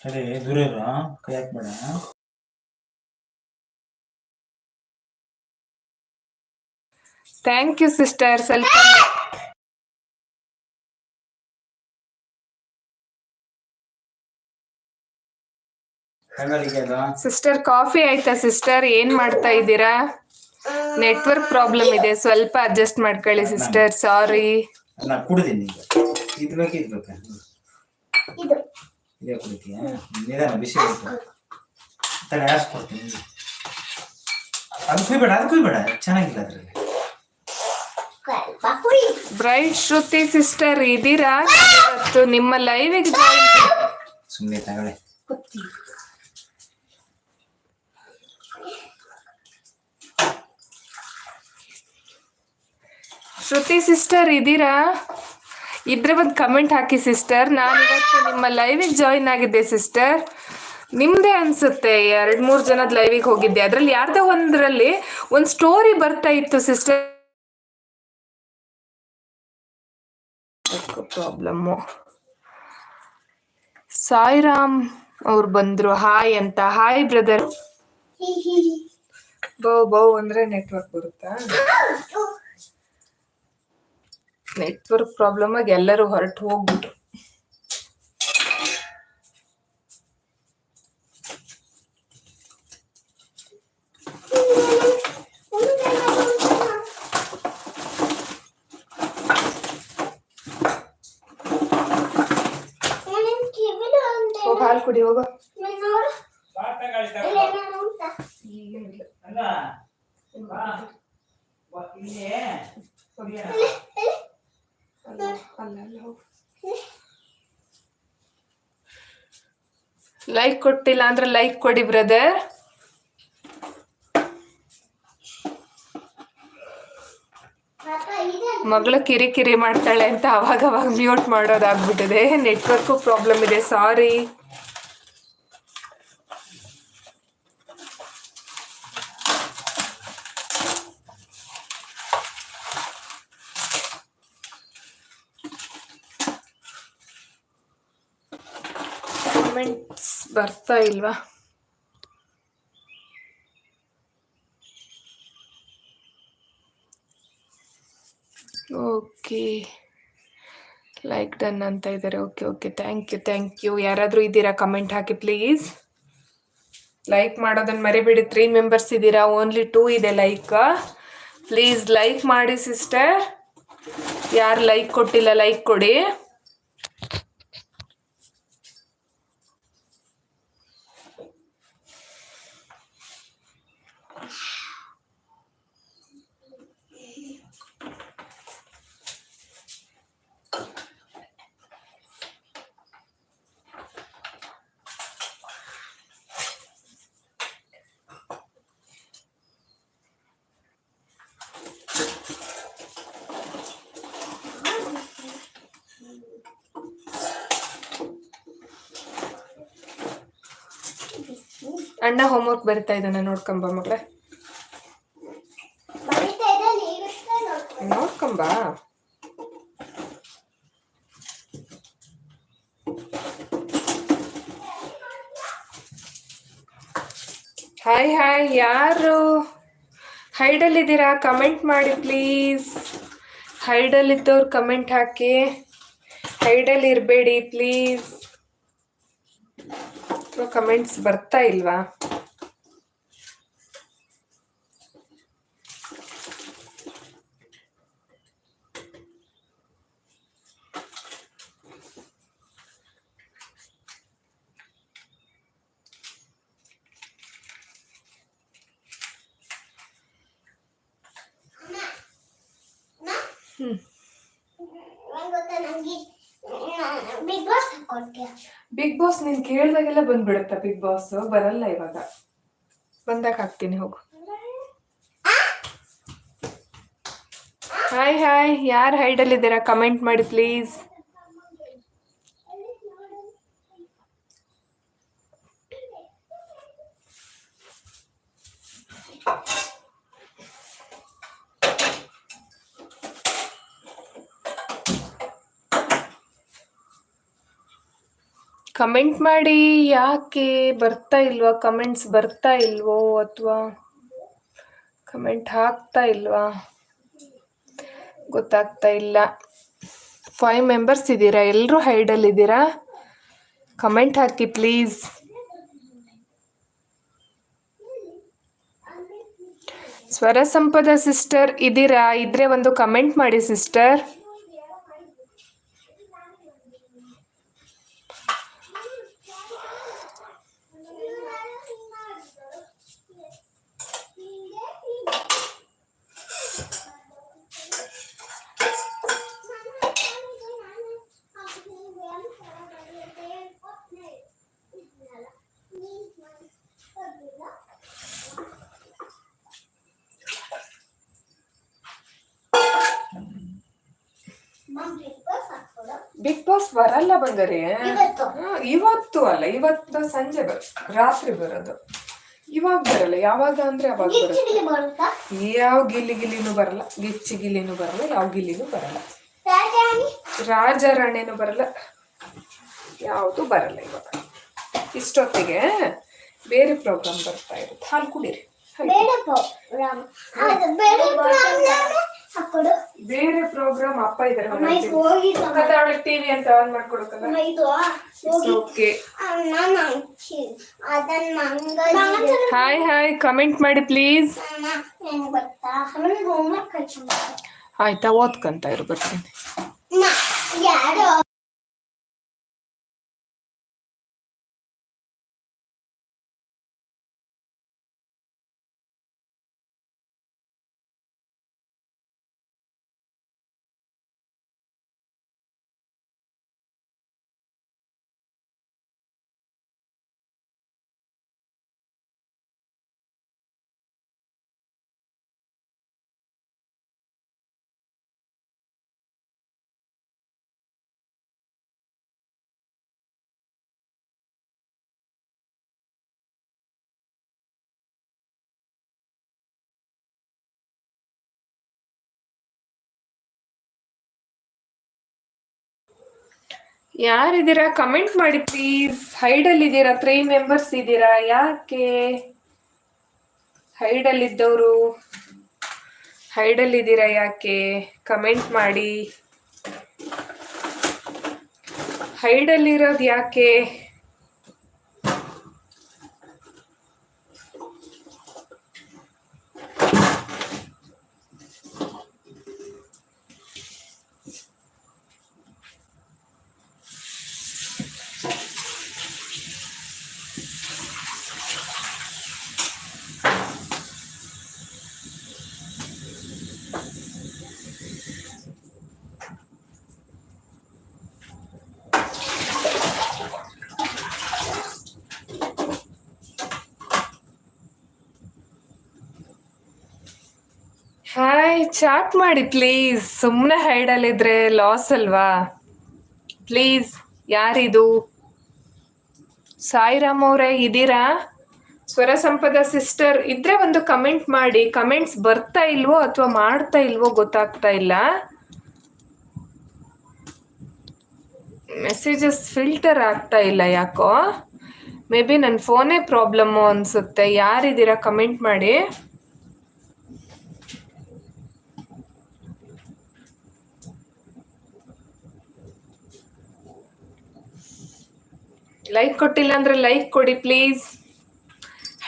ಸರಿ ದೂರ ಇರು ಕೈ ಹಾಕ್ಬೇಡ ಥ್ಯಾಂಕ್ ಯು ಸಿಸ್ಟರ್ ಸ್ವಲ್ಪ ಸಿಸ್ಟರ್ ಕಾಫಿ ಆಯ್ತಾ ಸಿಸ್ಟರ್ ಏನ್ ಮಾಡ್ತಾ ಇದ್ದೀರಾ? ನೆಟ್ವರ್ಕ್ ಪ್ರಾಬ್ಲಮ್ ಇದೆ. ಸ್ವಲ್ಪ ಅಡ್ಜಸ್ಟ್ ಮಾಡ್ಕೊಳ್ಳಿ ಸಿಸ್ಟರ್ ಸಾರಿ ಅದು ಕುಯ್ಬೇಡ ಅದು ಕುಯ್ಬೇಡ. ಚೆನ್ನಾಗಿಲ್ಲ ಅದ್ರಲ್ಲಿ. ಬ್ರೈಟ್ ಶ್ರುತಿ ಸಿಸ್ಟರ್ ಇದ್ದೀರಾ? ಇವತ್ತು ನಿಮ್ಮ ಲೈವಿಗೆ ಜಾಯಿನ್ ಸುಮ್ಮನೆ ತಗೊಳ್ಳಿ. ಶ್ರುತಿ ಸಿಸ್ಟರ್ ಇದ್ದೀರಾ? ಇದ್ರೆ ಒಂದು ಕಮೆಂಟ್ ಹಾಕಿ ಸಿಸ್ಟರ್. ನಾನು ಇವತ್ತು ನಿಮ್ಮ ಲೈವಿಗೆ ಜಾಯಿನ್ ಆಗಿದ್ದೆ ಸಿಸ್ಟರ್. ನಿಮ್ದೇ ಅನ್ಸುತ್ತೆ ಎರಡ್ ಮೂರ್ ಜನದ ಲೈವಿಗೆ ಹೋಗಿದ್ದೆ. ಅದ್ರಲ್ಲಿ ಯಾರ್ದೋ ಒಂದರಲ್ಲಿ ಒಂದು ಸ್ಟೋರಿ ಬರ್ತಾ ಇತ್ತು ಸಿಸ್ಟರ್. ಪ್ರಾಬ್ಲಮ್ಮು ಸಾಯಿರಾಮ್ ಅವ್ರು ಬಂದ್ರು. ಹಾಯ್ ಅಂತ. ಹಾಯ್ ಬ್ರದರ್ ಬೌ ಬೌ ಅಂದ್ರೆ ನೆಟ್ವರ್ಕ್ ಬರುತ್ತಾ? ನೆಟ್ವರ್ಕ್ ಪ್ರಾಬ್ಲಮ್ ಆಗಿ ಎಲ್ಲರೂ ಹೊರಟು ಹೋಗ್ಬಿಟ್ರು ನಿನ್ ಕಿವಿಲು ಅಂತೆ ಹೋಗ್ ಹಾಲು ಕುಡಿ ಹೋಗೋ. ಲೈಕ್ ಕೊಟ್ಟಿಲ್ಲ ಅಂದ್ರೆ ಲೈಕ್ ಕೊಡಿ ಬ್ರದರ್ ಪಾಪ ಇದೆ ಮಗಳು ಕಿರಿಕಿರಿ ಮಾಡ್ತಾಳೆ ಅಂತ ಅವಾಗ ಅವಾಗ ಮ್ಯೂಟ್ ಮಾಡೋದಾಗ್ಬಿಟ್ಟಿದೆ. ನೆಟ್ವರ್ಕು ಪ್ರಾಬ್ಲಮ್ ಇದೆ ಸಾರಿ ಕಮೆಂಟ್ಸ್ ಬರ್ತಾ ಇಲ್ವಾ ಓಕೆ ಲೈಕ್ ಡನ್ ಅಂತ ಇದ್ದಾರೆ. Okay okay thank you thank you ಯಾರಾದರೂ ಇದ್ದೀರಾ ಕಮೆಂಟ್ ಹಾಕಿ ಪ್ಲೀಸ್ ಲೈಕ್ ಮಾಡೋದನ್ನು ಮರಿಬೇಡಿ. ತ್ರೀ ಮೆಂಬರ್ಸ್ ಇದ್ದೀರಾ? ಓನ್ಲಿ ಟೂ ಇದೆ ಲೈಕ್ ಪ್ಲೀಸ್ ಲೈಕ್ ಮಾಡಿ ಸಿಸ್ಟರ್ ಯಾರು ಲೈಕ್ ಕೊಟ್ಟಿಲ್ಲ ಲೈಕ್ ಕೊಡಿ. ಅಣ್ಣ ಹೋಮ್ವರ್ಕ್ ಬರ್ತಾ ಇದ್ದಾನೆ ನೋಡ್ಕೊಂಬ ಮಗಳ. ನೋಡ್ಕೊಂಬ. ಹಾಯ್ ಹಾಯ್ ಯಾರು? ಹೈಡಲ್ಲಿದ್ದೀರಾ? ಕಮೆಂಟ್ ಮಾಡಿ ಪ್ಲೀಸ್ ಹೈಡಲ್ಲಿದ್ದವ್ರು ಕಮೆಂಟ್ ಹಾಕಿ. ಹೈಡಲ್ಲಿ ಇರಬೇಡಿ ಪ್ಲೀಸ್ ಕಮೆಂಟ್ಸ್ ಬರ್ತಾ ಇಲ್ವಾ? ಬಿಗ್ ಬಾಸ್ ಕೊಡ್ತೀಯ? ಬಿಗ್ ಬಾಸ್ ನೀನ್ ಕೇಳ್ದಾಗೆಲ್ಲ ಬಂದ್ಬಿಡುತ್ತ ಬಿಗ್ ಬಾಸ್ ಬರಲ್ಲ ಇವಾಗ. ಬಂದಾಗ ಹಾಕ್ತೀನಿ ಹೋಗು. ಹಾಯ್ ಹಾಯ್ ಯಾರು ಹೈಡಲ್ಲಿದ್ದೀರಾ ಕಮೆಂಟ್ ಮಾಡಿ ಪ್ಲೀಸ್ ಕಮೆಂಟ್ ಮಾಡಿ ಯಾಕೆ ಬರ್ತಾ ಇಲ್ವಾ? ಕಮೆಂಟ್ಸ್ ಬರ್ತಾ ಇಲ್ವೋ ಅಥವಾ ಕಮೆಂಟ್ ಹಾಕ್ತಾ ಇಲ್ವಾ? ಗೊತ್ತಾಗ್ತಾ ಇಲ್ಲ. ಫೈವ್ ಮೆಂಬರ್ಸ್ ಇದ್ದೀರಾ? ಎಲ್ಲರೂ ಹೈಡಲ್ಲಿದ್ದೀರಾ ಕಮೆಂಟ್ ಹಾಕಿ ಪ್ಲೀಸ್ ಸ್ವರ ಸಂಪದ ಸಿಸ್ಟರ್ ಇದ್ದೀರಾ? ಇದ್ರೆ ಒಂದು ಕಮೆಂಟ್ ಮಾಡಿ ಸಿಸ್ಟರ್ ಬಿಗ್ ಬಾಸ್ ಬರಲ್ಲ ಬಂದರೆ ಇವತ್ತು. ಅಲ್ಲ ಇವತ್ತು ಸಂಜೆ ಬರ ರಾತ್ರಿ ಬರೋದು. ಇವಾಗ ಬರಲ್ಲ ಯಾವಾಗ ಅಂದ್ರೆ ಅವಾಗ ಬರುತ್ತೆ. ಯಾವ ಗಿಲ್ಲಿ ಗಿಲ್ಲಿನೂ ಬರಲ್ಲ ಗಿಚ್ಚಿ ಗಿಲ್ಲಿನೂ ಬರಲ್ಲ ಯಾವ ಗಿಲ್ಲಿನೂ ಬರಲ್ಲ. ರಾಜ ರಾಣಿನೂ ಬರಲ್ಲ ಯಾವುದು ಬರಲ್ಲ ಇವಾಗ. ಇಷ್ಟೊತ್ತಿಗೆ ಬೇರೆ ಪ್ರೋಗ್ರಾಮ್ ಬರ್ತಾ ಇರುತ್ತೆ. ಹಾಲು ಕುಡೀರಿ ಹಾಕೊಡು. ಬೇರೆ ಪ್ರೋಗ್ರಾಮ್ ಅಪ್ಪ ಇದಾರೆ ಇದು ಟಿವಿ ಅಂತ ಆನ್ ಮಾಡ್ಕೊಡಕ್ಕಲ್ಲ ಓಕೆ ಹಾಯ್ ಹಾಯ್ ಕಮೆಂಟ್ ಮಾಡಿ ಪ್ಲೀಸ್ ಆಯ್ತಾ ಓದ್ಕಂತ ಇರು ಬರ್ತೀನಿ. ಯಾರಿದ್ದೀರಾ? ಕಮೆಂಟ್ ಮಾಡಿ ಪ್ಲೀಸ್ ಹೈಡಲ್ಲಿ ಇದ್ದೀರಾ? ತ್ರೀ ಮೆಂಬರ್ಸ್ ಇದ್ದೀರಾ? ಯಾಕೆ? ಹೈಡಲ್ಲಿ ಇದ್ದವರು. ಹೈಡಲ್ಲಿ ಇದ್ದೀರಾ ಯಾಕೆ? ಕಮೆಂಟ್ ಮಾಡಿ. ಹೈಡ್ ಇರೋದು ಯಾಕೆ? ಹಾಯ್ ಚಾಟ್ ಮಾಡಿ ಪ್ಲೀಸ್ ಸುಮ್ಮನೆ ಹೈಡಲ್ಲಿದ್ರೆ ಲಾಸ್ ಅಲ್ವಾ? ಪ್ಲೀಸ್ ಯಾರಿದು? ಸಾಯಿರಾಮ್ ಅವರೇ, ಇದ್ದೀರಾ? ಸ್ವರ ಸಂಪದ ಸಿಸ್ಟರ್ ಇದ್ರೆ ಒಂದು ಕಮೆಂಟ್ ಮಾಡಿ. ಕಮೆಂಟ್ಸ್ ಬರ್ತಾ ಇಲ್ವೋ ಅಥವಾ ಮಾಡ್ತಾ ಇಲ್ವೋ ಗೊತ್ತಾಗ್ತಾ ಇಲ್ಲ? ಮೆಸೇಜಸ್ ಫಿಲ್ಟರ್ ಆಗ್ತಾ ಇಲ್ಲ ಯಾಕೋ? ಮೇ ಬಿ ನನ್ನ ಫೋನೇ ಪ್ರಾಬ್ಲಮ್ಮು ಅನಿಸುತ್ತೆ. ಯಾರಿದ್ದೀರಾ ಕಮೆಂಟ್ ಮಾಡಿ. ಲೈಕ್ ಕೊಟ್ಟಿಲ್ಲ ಅಂದ್ರೆ ಲೈಕ್ ಕೊಡಿ ಪ್ಲೀಸ್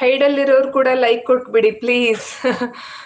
ಹೈಡಲ್ಲಿರೋರು ಕೂಡ ಲೈಕ್ ಕೊಟ್ಬಿಡಿ ಪ್ಲೀಸ್